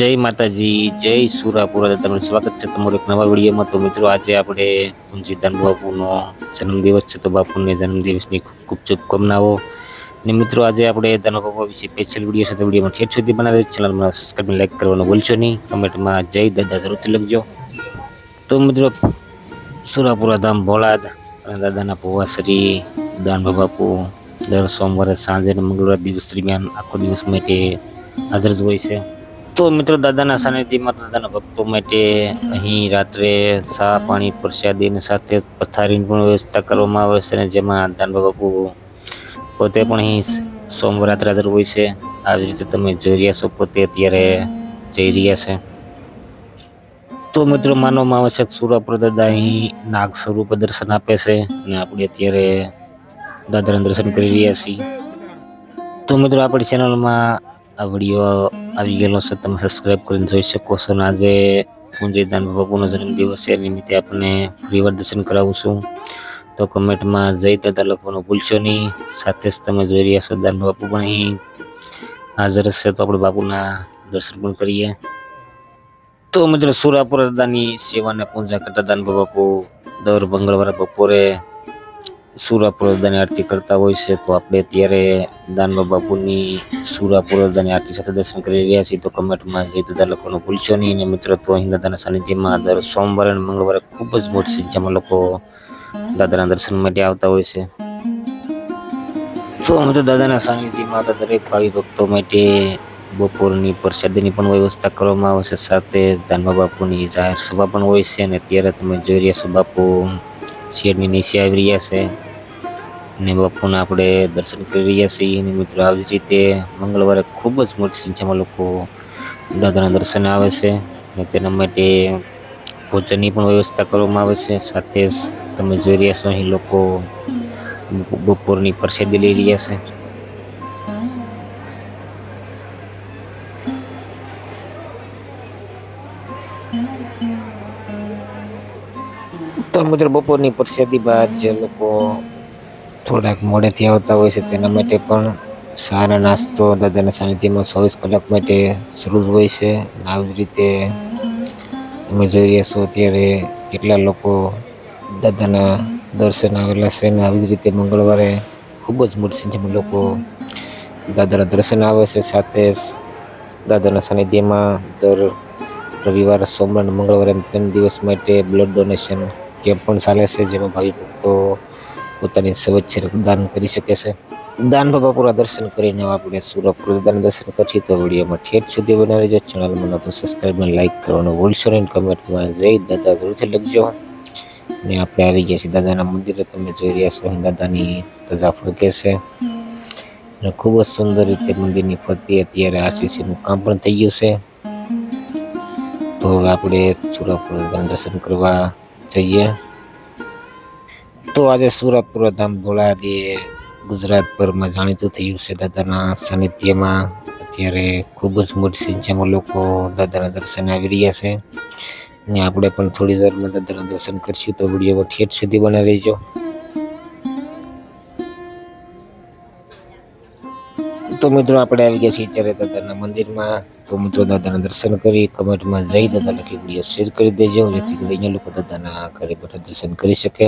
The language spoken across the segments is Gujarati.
જય માતાજી, જય સુરાપુરા તમારું સ્વાગત છે તમારું એક નવા વિડીયોમાં. તો મિત્રો, આજે આપણે કુંજીદાન બાપુનો જન્મદિવસ છે. તો બાપુને જન્મદિવસની ખૂબ ખૂબ શુભકામનાઓ. ને મિત્રો, આજે આપણે દાનો વિશે સ્પેશિયલ વીડિયો તો વિડીયોમાં ઠેઠ સુધી બનાવે ચેનલમાં સબસ્ક્રાઈબ લાઈક કરવાનું ભૂલશો નહીં. કમેન્ટમાં જય દાદા જરૂરથી લખજો. તો મિત્રો, સુરાપુરા ધામ ભોળાદ અને દાદાના ભુવાશ્રી દાન બાપુ દર સોમવારે સાંજે અને મંગળવાર દિવસ દરમિયાન આખો દિવસ માટે હાજર જ હોય છે. તો મિત્રો દાદાના સાનિધ્યમાં દાદાના ભક્તો માટે અહીં રાત્રે સા પાણી પ્રસાદીની સાથે પથારીની પણ વ્યવસ્થા કરવામાં આવે છે અને જેમાં દાનબા બાપુ પોતે પણ અહીં સોમવાર હાજર હોય છે. આવી રીતે તમે જોઈ રહ્યા છો, પોતે અત્યારે જઈ રહ્યા છે. તો મિત્રો માનવામાં આવે છે સુરાપુર દાદા અહીં નાગ સ્વરૂપે દર્શન આપે છે અને આપણે અત્યારે દાદાના દર્શન કરી રહ્યા છીએ. તો મિત્રો આપણી ચેનલમાં આ વીડિયો આવી ગયેલો છે, તમે સબસ્ક્રાઈબ કરીને જોઈ શકો છો. અને આજે પૂંજયદાન બાપુનો જન્મદિવસ છે નિમિત્તે આપણે ફરીવાર દર્શન કરાવું છું. તો કમેન્ટમાં જય દાદા લખવાનું ભૂલશો નહીં. સાથે જ તમે જોઈ રહ્યા છો દાન બાપુ પણ અહીં હાજર છે. તો આપણે બાપુના દર્શન પણ કરીએ. તો મિત્રો, સુરાપુર દાદાની સેવાને પૂજા કરતા દાન બાપુ દર મંગળવારે બપોરે સુરાપુર આરતી કરતા હોય છે, તો આપણે અત્યારે દાનબા બાપુની સુરાપુર દાદાની આરતી સાથે દર્શન કરી રહ્યા છીએ. તો કમેન્ટમાં જે દાદા લોકોનો ભૂલશો નહીં. અને મિત્રો, તો અહીં દાદાના સાનિધ્યમાં દર સોમવારે અને મંગળવારે ખૂબ જ મોટી સંખ્યામાં લોકો દાદાના દર્શન માટે આવતા હોય છે. તો મિત્રો, દાદાના સાનિધ્યમાં તો દરેક ભાવિ ભક્તો માટે બપોરની પ્રસાદીની પણ વ્યવસ્થા કરવામાં આવે છે. સાથે દાનબા બાપુની જાહેર સભા પણ હોય છે. અને અત્યારે તમે જોઈ રહ્યા છો, બાપુ શેરની નીચે આવી રહ્યા છે ને બાપુના આપણે દર્શન કરી રહ્યા છીએ. અને મિત્રો, આવી જ રીતે મંગળવારે ખૂબ જ મોટી સંખ્યામાં લોકો દાદાના દર્શન આવે છે અને તેના માટે ભોજનની પણ વ્યવસ્થા કરવામાં આવે છે. સાથે જ તમે જોઈ રહ્યા છો, અહીં લોકો બપોરની પ્રસાદી લઈ રહ્યા છે. તો મિત્રો બપોરની પ્રસાદી બાદ જે લોકો થોડાક મોડેથી આવતા હોય છે તેના માટે પણ સારા નાસ્તો દાદાના સાનિધ્યમાં ચોવીસ કલાક માટે શરૂ હોય છે. આવી જ રીતે તમે જોઈ રહ્યા છો અત્યારે કેટલા લોકો દાદાના દર્શન આવેલા છે અને આવી જ રીતે મંગળવારે ખૂબ જ મોટી સંખ્યામાં લોકો દાદાના દર્શન આવે છે. સાથે જ દાદાના સાનિધ્યમાં દર રવિવારે, સોમવાર મંગળવારે ત્રણ દિવસ માટે બ્લડ ડોનેશન કેમ્પ પણ ચાલે છે, જેમાં ભાવિ ભક્તો પોતાની સ્વચ્છ રક્તદાન કરી શકે છે. દાન બાબાપુરા દર્શન કરીને આપણે સુરત દાદાના દર્શન પછી તો વિડીયોમાં ઠેઠ સુધી બનાવી રહેજો. ચેનલમાં તો સબસ્ક્રાઈબમાં લાઈક કરવાનું ભૂલશો નહીં. કમેન્ટમાં જય દાદા જરૂરથી લખજો. અને આપણે આવી ગયા છીએ દાદાના મંદિરે. તમે જોઈ રહ્યા છો દાદાની ધજા ફરકે છે. અને ખૂબ જ સુંદર રીતે મંદિરની ફરતી અત્યારે આરસીસીનું કામ પણ થઈ ગયું છે. તો હવે આપણે દાદાના દર્શન કરવા જઈએ. તો આજે સુરપુર ધામ ભોળાદે ગુજરાતભરમાં જાણીતું થયું છે દાદાના સાનિધ્યમાં. અત્યારે ખૂબ જ મોટી સંખ્યામાં લોકો દાદાના દર્શન આવી રહ્યા છે. અને આપણે પણ થોડી વારમાં દાદાના દર્શન કરશું તો વીડિયો ઠેઠ સુધી બને રહેજો. તો મિત્રો આપણે આવી ગયા છીએ અત્યારે દાદાના મંદિરમાં. તો મિત્રો દાદાના દર્શન કરી, કમેન્ટમાં જય દાદા લખી વીડિયો શેર કરી દેજો, જેથી કરીને લોકો દાદાના ઘરે બેઠા દર્શન કરી શકે.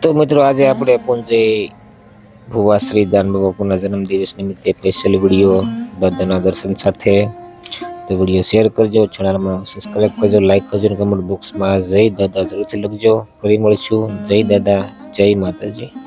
તો મિત્રો આજે આપણે પૂંજે ભુવા શ્રી દાન બાપુના જન્મદિવસ નિમિત્તે સ્પેશિયલ વીડિયો દાદાના દર્શન સાથે. તો વીડિયો શેર કરજો ચેનલમાં સબસ્ક્રાઈબ કરજો લાઈક કરજો અને કમેન્ટ બોક્સમાં જય દાદા જરૂરથી લખજો. ફરી મળીશું. જય દાદા, જય માતાજી.